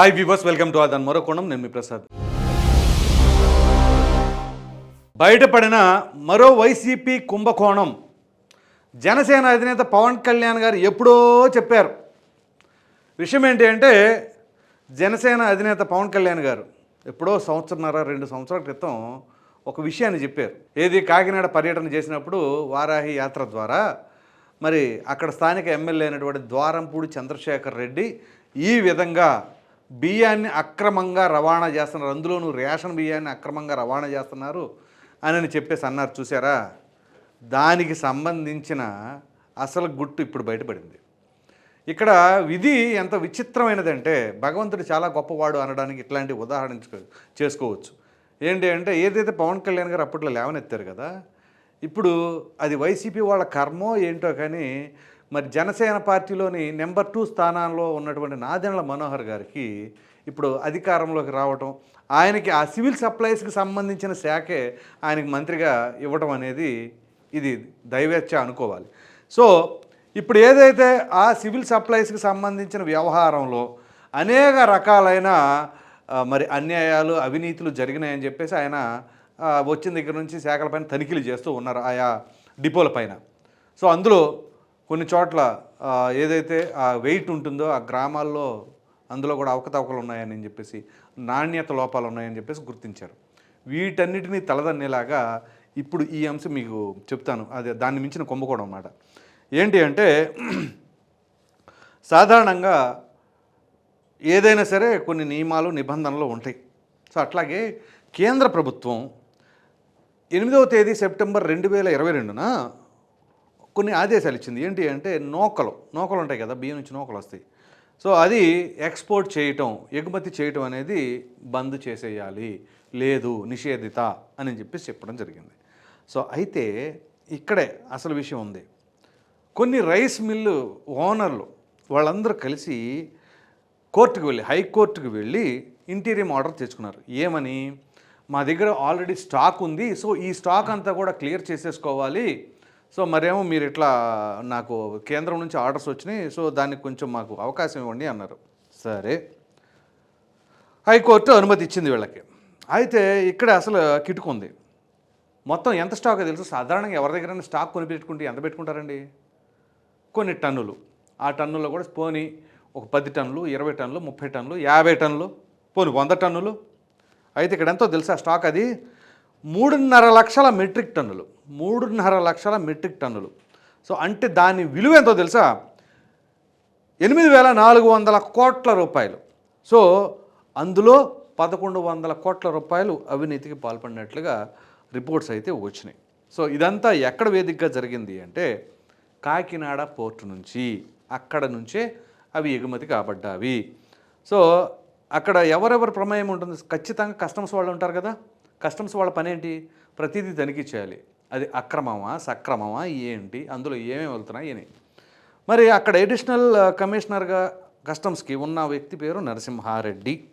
Hi viewers welcome to Aadhan మరో కోణం నేను మీ ప్రసాద్ బయటపడిన మరో వైసీపీ కుంభకోణం. జనసేన అధినేత పవన్ కళ్యాణ్ గారు ఎప్పుడో చెప్పారు. విషయం ఏంటి అంటే జనసేన అధినేత పవన్ కళ్యాణ్ గారు ఎప్పుడో సంవత్సరంన్నర రెండు సంవత్సరాల క్రితం ఒక విషయాన్ని చెప్పారు. ఏది కాకినాడ పర్యటన చేసినప్పుడు వారాహి యాత్ర ద్వారా మరి అక్కడ స్థానిక ఎమ్మెల్యే అయినటువంటి ద్వారంపూడి చంద్రశేఖర్ రెడ్డి ఈ విధంగా బియ్యాన్ని అక్రమంగా రవాణా చేస్తున్నారు. అందులోనూ రేషన్ బియ్యాన్ని అక్రమంగా రవాణా చేస్తున్నారు అని చెప్పేసి అన్నారు. చూసారా దానికి సంబంధించిన అసలు గుట్టు ఇప్పుడు బయటపడింది. ఇక్కడ విధి ఎంత విచిత్రమైనదంటే భగవంతుడు చాలా గొప్పవాడు అనడానికి ఇట్లాంటి ఉదాహరణ చేసుకోవచ్చు. ఏంటి అంటే ఏదైతే పవన్ కళ్యాణ్ గారు అప్పట్లో లేవనెత్తారు కదా ఇప్పుడు అది వైసీపీ వాళ్ళ కర్మో ఏంటో కానీ మరి జనసేన పార్టీలోని నెంబర్ టూ స్థానాల్లో ఉన్నటువంటి నాదెండ్ల మనోహర్ గారికి ఇప్పుడు అధికారంలోకి రావటం ఆయనకి ఆ సివిల్ సప్లైస్కి సంబంధించిన శాఖే ఆయనకి మంత్రిగా ఇవ్వటం అనేది ఇది దైవేచ్ఛ అనుకోవాలి. సో ఇప్పుడు ఏదైతే ఆ సివిల్ సప్లైస్కి సంబంధించిన వ్యవహారంలో అనేక రకాలైన మరి అన్యాయాలు అవినీతులు జరిగినాయని చెప్పేసి ఆయన వచ్చిన దగ్గర నుంచి శాఖలపైన తనిఖీలు చేస్తూ ఉన్నారు ఆయా డిపోల పైన. సో అందులో కొన్ని చోట్ల ఏదైతే ఆ వెయిట్ ఉంటుందో ఆ గ్రామాల్లో అందులో కూడా అవకతవకలు ఉన్నాయని చెప్పేసి నాణ్యత లోపాలు ఉన్నాయని చెప్పేసి గుర్తించారు. వీటన్నిటినీ తలదన్నేలాగా ఇప్పుడు ఈ అంశం మీకు చెప్తాను. అదే దాన్ని మించిన కుంభకోణం అన్నమాట. ఏంటి అంటే సాధారణంగా ఏదైనా సరే కొన్ని నియమాలు నిబంధనలు ఉంటాయి. సో అట్లాగే కేంద్ర ప్రభుత్వం ఎనిమిదవ తేదీ సెప్టెంబర్ రెండు వేల ఇరవై రెండున కొన్ని ఆదేశాలు ఇచ్చింది. ఏంటి అంటే నూకలు నూకలు ఉంటాయి కదా బియ్యం నుంచి నూకలు వస్తాయి. సో అది ఎక్స్పోర్ట్ చేయటం ఎగుమతి చేయటం అనేది బంద్ చేసేయాలి. లేదు నిషేధిత అని చెప్పేసి చెప్పడం జరిగింది. సో అయితే ఇక్కడే అసలు విషయం ఉంది. కొన్ని రైస్ మిల్లు ఓనర్లు వాళ్ళందరూ కలిసి కోర్టుకు వెళ్ళి హైకోర్టుకు వెళ్ళి ఇంటీరియం ఆర్డర్ తెచ్చుకున్నారు. ఏమని? మా దగ్గర ఆల్రెడీ స్టాక్ ఉంది. సో ఈ స్టాక్ అంతా కూడా క్లియర్ చేసేసుకోవాలి. సో మరేమో మీరు ఇట్లా నాకు కేంద్రం నుంచి ఆర్డర్స్ వచ్చినాయి సో దానికి కొంచెం మాకు అవకాశం ఇవ్వండి అన్నారు. సరే. హైకోర్టు అనుమతి ఇచ్చింది వీళ్ళకి. అయితే ఇక్కడ అసలు కిటుకుంది మొత్తం ఎంత స్టాక్ తెలుసు? సాధారణంగా ఎవరి దగ్గరైనా స్టాక్ కొని పెట్టుకుంటే ఎంత పెట్టుకుంటారండి? కొన్ని టన్నులు. ఆ టన్నుల్లో కూడా పోని ఒక పది టన్నులు ఇరవై టన్నులు ముప్పై టన్నులు యాభై టన్నులు పోని వంద టన్నులు. అయితే ఇక్కడ ఎంతో తెలుసా స్టాక్ అది? మూడున్నర లక్షల మెట్రిక్ టన్నులు. మూడున్నర లక్షల మెట్రిక్ టన్నులు. సో అంటే దాని విలువ ఎంతో తెలుసా? ఎనిమిది వేల నాలుగు వందల కోట్ల రూపాయలు. సో అందులో పదకొండు వందల కోట్ల రూపాయలు అవినీతికి పాల్పడినట్లుగా రిపోర్ట్స్ అయితే వచ్చినాయి. సో ఇదంతా ఎక్కడ వేదికగా జరిగింది అంటే కాకినాడ పోర్టు నుంచి. అక్కడ నుంచే అవి ఎగుమతి కాబడ్డావి. సో అక్కడ ఎవరెవరు ప్రమేయం ఉంటుంది? ఖచ్చితంగా కస్టమ్స్ వాళ్ళు ఉంటారు కదా? కస్టమ్స్ వాళ్ళ పని ఏంటి ప్రతిదీ తనిఖీ చేయాలి అది అక్రమమా సక్రమమా ఏంటి? అందులో ఏమేమి వెళ్తున్నాయి? అని మరి అక్కడ అడిషనల్ కమిషనర్గా కస్టమ్స్కి ఉన్న వ్యక్తి పేరు నరసింహారెడ్డి.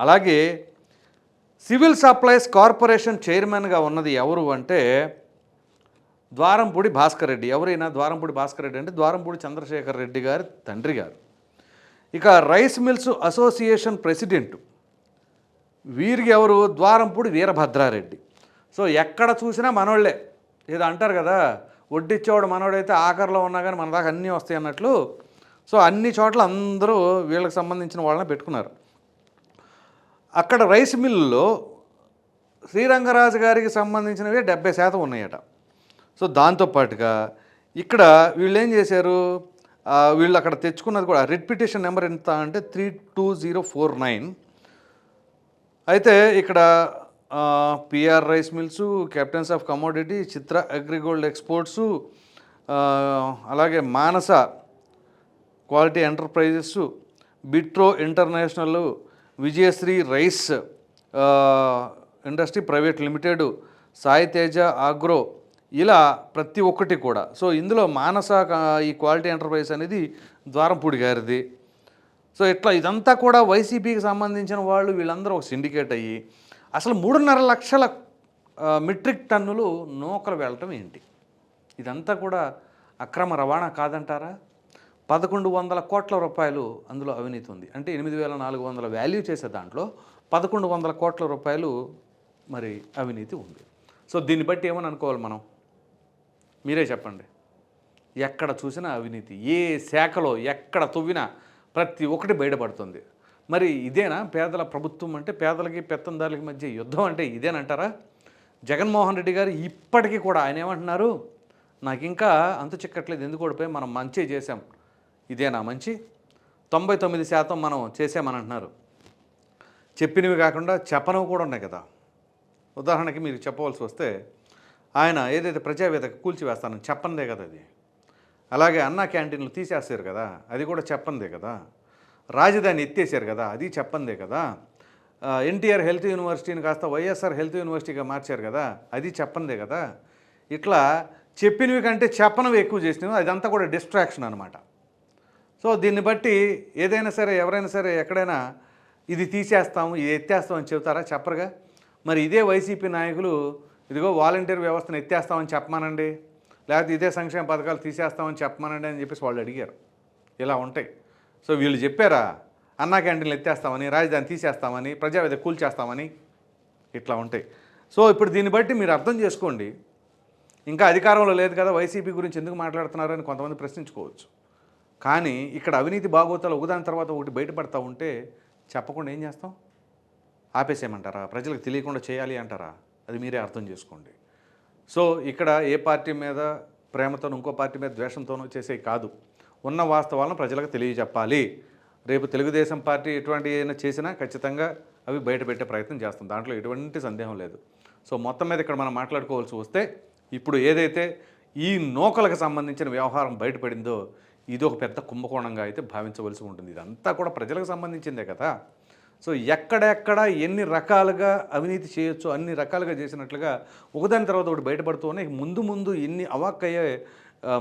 అలాగే సివిల్ సప్లైస్ కార్పొరేషన్ చైర్మన్గా ఉన్నది ఎవరు అంటే ద్వారంపూడి భాస్కర్ రెడ్డి. ఎవరైనా ద్వారంపూడి భాస్కర్ రెడ్డి అంటే ద్వారంపూడి చంద్రశేఖర్ రెడ్డి గారి తండ్రి గారు. ఇక రైస్ మిల్స్ అసోసియేషన్ ప్రెసిడెంట్ వీరికి ఎవరు? ద్వారంపూడి వీరభద్రారెడ్డి. సో ఎక్కడ చూసినా మనోళ్ళే ఏదో అంటారు కదా వడ్డిచ్చేవాడు మనోడైతే ఆఖరిలో ఉన్నా కానీ మన దాకా అన్నీ వస్తాయి అన్నట్లు. సో అన్ని చోట్ల అందరూ వీళ్ళకి సంబంధించిన వాళ్ళని పెట్టుకున్నారు. అక్కడ రైస్ మిల్లులో శ్రీరంగరాజు గారికి సంబంధించినవి డెబ్బై శాతం ఉన్నాయట. సో దాంతోపాటుగా ఇక్కడ వీళ్ళు ఏం చేశారు వీళ్ళు అక్కడ తెచ్చుకున్నది కూడా రిట్ పిటిషన్ నెంబర్ ఎంత అంటే three two zero four nine. అయితే ఇక్కడ PR rice mills captains of commodity Chitra Agrigold exports అలాగే Manasa quality enterprises బిట్రో international Vijayasri rice industry private limited Sai Teja agro ఇలా ప్రతి ఒక్కటి కూడా. సో ఇందులో మానస ఈ క్వాలిటీ ఎంటర్ప్రైజ్ అనేది ద్వారంపూడి గారిది. సో ఇట్లా ఇదంతా కూడా వైసీపీకి సంబంధించిన వాళ్ళు వీళ్ళందరూ ఒక సిండికేట్ అయ్యి అసలు మూడున్నర లక్షల మెట్రిక్ టన్నులు నూకలు వెళ్ళటం ఏంటి? ఇదంతా కూడా అక్రమ రవాణా కాదంటారా? పదకొండు వందల కోట్ల రూపాయలు అందులో అవినీతి ఉంది. అంటే ఎనిమిది వేల నాలుగు వందల వాల్యూ చేసే దాంట్లో పదకొండు వందల కోట్ల రూపాయలు మరి అవినీతి ఉంది. సో దీన్ని బట్టి ఏమని అనుకోవాలి మనం? మీరే చెప్పండి. ఎక్కడ చూసినా అవినీతి ఏ శాఖలో ఎక్కడ తవ్వినా ప్రతి ఒక్కటి బయటపడుతుంది. మరి ఇదేనా? పేదల ప్రభుత్వం అంటే పేదలకి పెత్తందారులకి మధ్య యుద్ధం అంటే ఇదేనంటారా? జగన్మోహన్ రెడ్డి గారు ఇప్పటికీ కూడా ఆయన ఏమంటున్నారు? నాకు ఇంకా అంతు చిక్కట్లేదు ఎందుకు ఓడిపోయి? మనం మంచి చేసాం ఇదేనా మంచి? తొంభై తొమ్మిది శాతం మనం చేసామని అంటున్నారు చెప్పినవి కాకుండా చెప్పనవి కూడా ఉన్నాయి కదా. ఉదాహరణకి మీరు చెప్పవలసి వస్తే ఆయన ఏదైతే ప్రజావేదిక కూల్చివేస్తానని చెప్పనిదే కదా అది. అలాగే అన్నా క్యాంటీన్లు తీసేస్తారు కదా అది కూడా చెప్పందే కదా. రాజధాని ఎత్తేసారు కదా అది చెప్పందే కదా. ఎన్టీఆర్ హెల్త్ యూనివర్సిటీని కాస్త వైఎస్ఆర్ హెల్త్ యూనివర్సిటీగా మార్చారు కదా అది చెప్పందే కదా. ఇట్లా చెప్పినవి కంటే చెప్పనవి ఎక్కువ చేసినవి అదంతా కూడా డిస్ట్రాక్షన్ అనమాట సో దీన్ని బట్టి ఏదైనా సరే ఎవరైనా సరే ఎక్కడైనా ఇది తీసేస్తాము ఇది ఎత్తేస్తామని చెబుతారా? చెప్పరుగా. మరి ఇదే వైసీపీ నాయకులు ఇదిగో వాలంటీర్ వ్యవస్థను ఎత్తేస్తామని చెప్పమానండి. లేకపోతే ఇదే సంక్షేమ పథకాలు తీసేస్తామని చెప్పమనండి అని చెప్పేసి వాళ్ళు అడిగారు. ఇలా ఉంటాయి. సో వీళ్ళు చెప్పారా అన్నా క్యాంటీన్లు ఎత్తేస్తామని రాజధాని తీసేస్తామని ప్రజావేద కూల్చేస్తామని ఇట్లా ఉంటాయి. సో ఇప్పుడు దీన్ని బట్టి మీరు అర్థం చేసుకోండి. ఇంకా అధికారంలో లేదు కదా వైసీపీ గురించి ఎందుకు మాట్లాడుతున్నారని కొంతమంది ప్రశ్నించుకోవచ్చు. కానీ ఇక్కడ అవినీతి బాగోతాలు ఒకదాని తర్వాత ఒకటి బయటపడతా ఉంటే చెప్పకుండా ఏం చేస్తాం? ఆపేసేయమంటారా? ప్రజలకు తెలియకుండా చేయాలి అంటారా? అది మీరే అర్థం చేసుకోండి. సో ఇక్కడ ఏ పార్టీ మీద ప్రేమతోనూ ఇంకో పార్టీ మీద ద్వేషంతోనూ చేసే కాదు. ఉన్న వాస్తవాలను ప్రజలకు తెలియజెప్పాలి. రేపు తెలుగుదేశం పార్టీ ఎటువంటి అయినా చేసినా ఖచ్చితంగా అవి బయటపెట్టే ప్రయత్నం చేస్తాం. దాంట్లో ఎటువంటి సందేహం లేదు. సో మొత్తం మీద ఇక్కడ మనం మాట్లాడుకోవాల్సి వస్తే ఇప్పుడు ఏదైతే ఈ నూకలకు సంబంధించిన వ్యవహారం బయటపడిందో ఇది ఒక పెద్ద కుంభకోణంగా అయితే భావించవలసి ఉంటుంది. ఇదంతా కూడా ప్రజలకు సంబంధించిందే కదా. సో ఎక్కడెక్కడ ఎన్ని రకాలుగా అవినీతి చేయొచ్చో అన్ని రకాలుగా చేసినట్లుగా ఒకదాని తర్వాత ఒకటి బయటపడుతూనే ముందు ముందు ఎన్ని అవాక్కయ్యే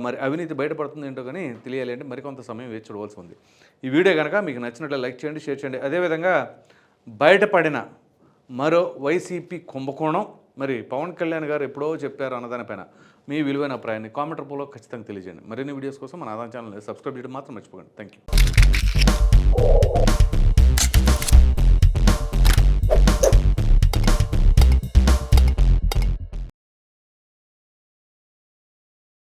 మరి అవినీతి బయటపడుతుంది ఏంటో కానీ తెలియాలి అంటే మరికొంత సమయం వేచి చూడవలసి ఉంది. ఈ వీడియో కనుక మీకు నచ్చినట్లు లైక్ చేయండి షేర్ చేయండి. అదేవిధంగా బయటపడిన మరో వైసీపీ కుంభకోణం మరి పవన్ కళ్యాణ్ గారు ఎప్పుడో చెప్పారు అన్నదానిపైన మీ విలువైన అభిప్రాయాన్ని కామెంట్ రూపంలో ఖచ్చితంగా తెలియజేయండి. మరిన్ని వీడియోస్ కోసం మన ఆదాయం ఛానల్ సబ్స్క్రైబ్ చేయడం మాత్రం మర్చిపోకండి. Thank you